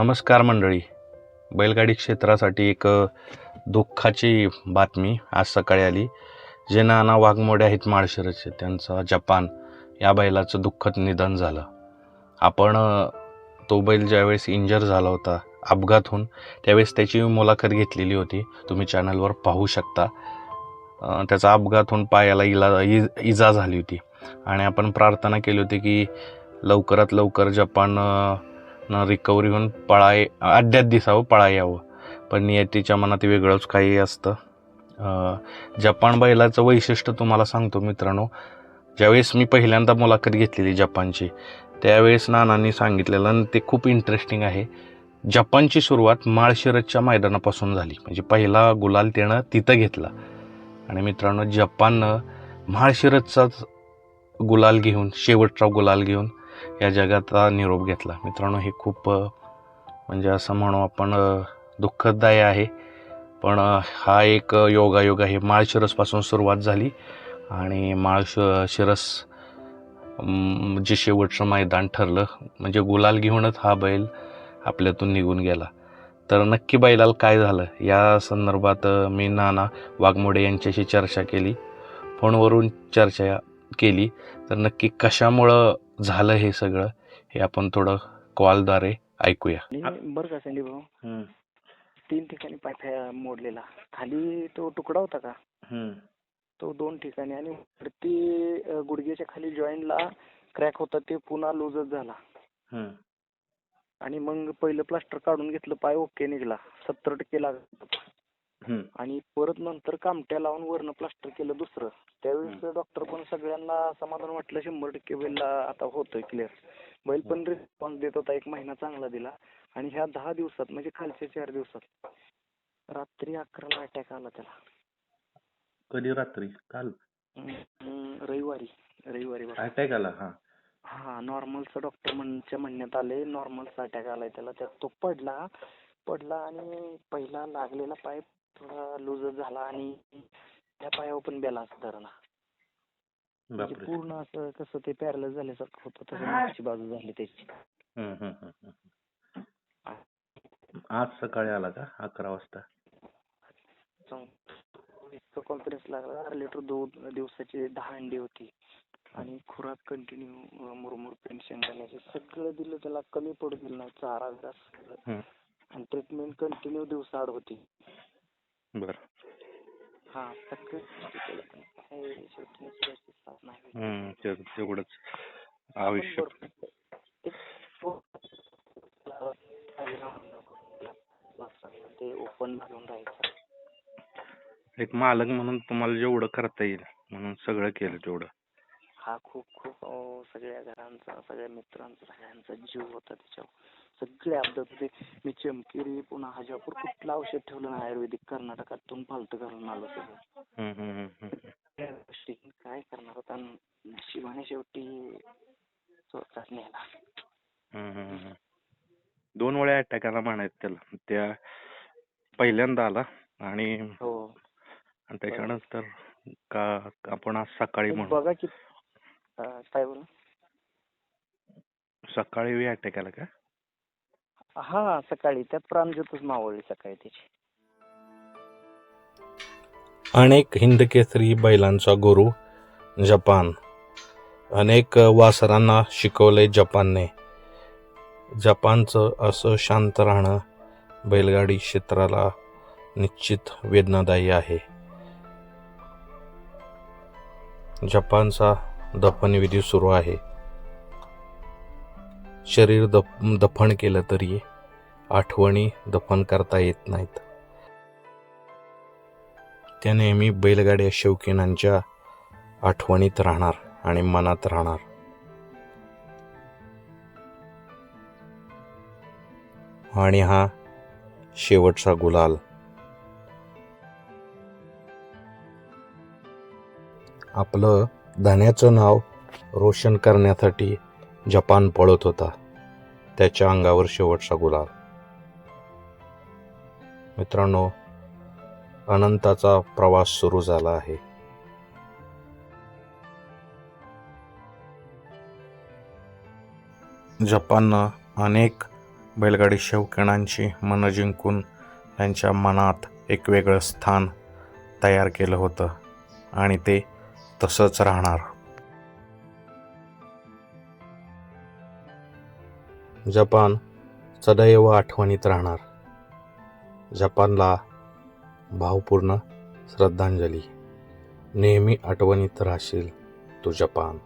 नमस्कार मंडळी. बैलगाडी क्षेत्रासाठी एक दुःखाची बातमी आज सकाळी आली. जे नाना वाघमोडे आहेत माळशिरचे त्यांचा जपान या बैलाचं दुःखद निधन झालं. आपण तो बैल ज्यावेळेस इंजर झाला होता अपघात होऊन त्यावेळेस त्याची मुलाखत घेतलेली होती. तुम्ही चॅनलवर पाहू शकता. त्याचा अपघात होऊन पायाला इला इज इजा झाली होती. आणि आपण प्रार्थना केली होती की लवकरात लवकर जपान अ, न रिकव्हरी होऊन पळाय अड्ड्यात दिसावं पळा यावं. पण नियतीच्या मनात वेगळंच काही असतं. जपान बैलाचं वैशिष्ट्य तुम्हाला सांगतो मित्रांनो. ज्यावेळेस मी पहिल्यांदा मुलाखत घेतलेली जपानची त्यावेळेस नानांनी सांगितलेलं आणि ते खूप इंटरेस्टिंग आहे. जपानची सुरुवात माळशिरसच्या मैदानापासून झाली. म्हणजे पहिला गुलाल त्यानं तिथं घेतला. आणि मित्रांनो जपाननं माळशिरसचाच गुलाल घेऊन शेवटचा गुलाल घेऊन या जगाचा निरोप घेतला. मित्रांनो हे खूप म्हणजे असं म्हणू आपण दुःखदायी आहे. पण हा एक योगायोग आहे. माळशिरसपासून सुरुवात झाली आणि माळश शिरस जे शेवटचं मैदान ठरलं म्हणजे गुलाल घेऊनच हा बैल आपल्यातून निघून गेला. तर नक्की बैलाला काय झालं? या संदर्भात मी नाना वाघमोडे यांच्याशी चर्चा केली. फोनवरून चर्चा केली. तर नक्की कशामुळं झालं हे सगळं हे आपण थोडं कॉलद्वारे ऐकूया. बरं का संदीप भाऊ? तीन ठिकाणी पाय मोडलेला. खाली तो तुकडा होता का? तो दोन ठिकाणी आणि वरती गुडघ्याच्या खाली जॉईंटला क्रॅक होता ते पुन्हा लूजच झाला. आणि मग पहिलं प्लास्टर काढून घेतलं पाय ओके निघला. सत्तर टक्के लागला. आणि परत नंतर कामट्या लावून वरनं प्लास्टर केलं दुसरं. त्यावेळेस डॉक्टर पण सगळ्यांना समाधान वाटलं शंभर टक्के बैलला आता होतोय क्लिअर बैल पण रिस्पॉन्स देत होता एक महिना चांगला दिला. आणि ह्या दहा दिवसात म्हणजे खालच्या चार दिवसात रात्री अकराला अटॅक आला त्याला. कधी रात्री? काल? रविवारी. रविवारी. अटॅक आला हा. हा नॉर्मलचा डॉक्टर म्हणच्या म्हणण्यात आले नॉर्मलचा अटॅक आलाय त्याला. त्यात तो पडला पडला आणि पहिला लागलेला पाय थोडा लूजच झाला आणि त्या पायावर पण बेला धरला. म्हणजे बापरे. पूर्ण असं कसं ते पॅरलाइज झाल्यासारखं होतं तसं मागची बाजू झाली त्याची. हम्म, हम्म, हम्म, हम्म. आज सकाळी आला का? अकरा वाजता. इतकं कॉन्फिडन्स लागला. लिटर दोन दिवसाची दहा अंडी होती. आणि खुराक कंटिन्यू मुरमुर पेन्शन शेंगदाण्याचे सगळं दिलं त्याला कमी पडू दिलं नाही चारा विरा सगळं. हम्म. आणि ट्रीटमेंट कंटिन्यू दिवसाआड होती. हा शेवटी ते- तेवढंच ते ओपन घेऊन राहायचं. एक मालक म्हणून तुम्हाला जेवढं करता येईल म्हणून सगळं केलं तेवढं. हा खूप खूप सगळ्या घरांचा सगळ्या मित्रांचा सगळ्यांचा जीव होता त्याच्यावर सगळे होते मी चमकिरी पुन्हा हजापूर कुठलं औषध ठेवलं नाही आयुर्वेदिक कर्नाटकातून फालतू घालून आलो सगळं. काय करणार होता? नशिबाने शेवटी स्वतःच नेला. दोन वेळा अटॅक आला म्हणायचं त्याला. त्या पहिल्यांदा आला आणि हो. त्याच्यानंतर का आपण आज सकाळी एक म्हणू बघा की अं, काय बोल सकाळी अटॅक आला का? हा सकाळी. त्यात प्राणज्योतच मावळली सकाळी त्याची. अनेक हिंदकेसरी बैलांचा गुरु जपान. अनेक वासरांना शिकवले जपानने. जपानचं असं शांत राहणं बैलगाडी क्षेत्राला निश्चित वेदनादायी आहे. जपानचा दफनविधी सुरू आहे. शरीर दफ दफन केलं तरी आठवणी दफन करता येत नाहीत. त्या नेहमी बैलगाड्या शौकीनांच्या आठवणीत राहणार आणि मनात राहणार. आणि हा शेवटचा गुलाल. आपलं धन्याचं नाव रोशन करण्यासाठी जपान पळत होता. त्याच्या अंगावर शेवटचा गुलाल. मित्रांनो अनंताचा प्रवास सुरू झाला आहे. जपाननं अनेक बैलगाडी शौकीणांची मनं जिंकून त्यांच्या मनात एक वेगळं स्थान तयार केलं होतं आणि ते तसंच राहणार. जपान सदैव आठवणीत राहणार. जपानला भावपूर्ण श्रद्धांजली. नेहमी आठवणीत राहशील तू जपान.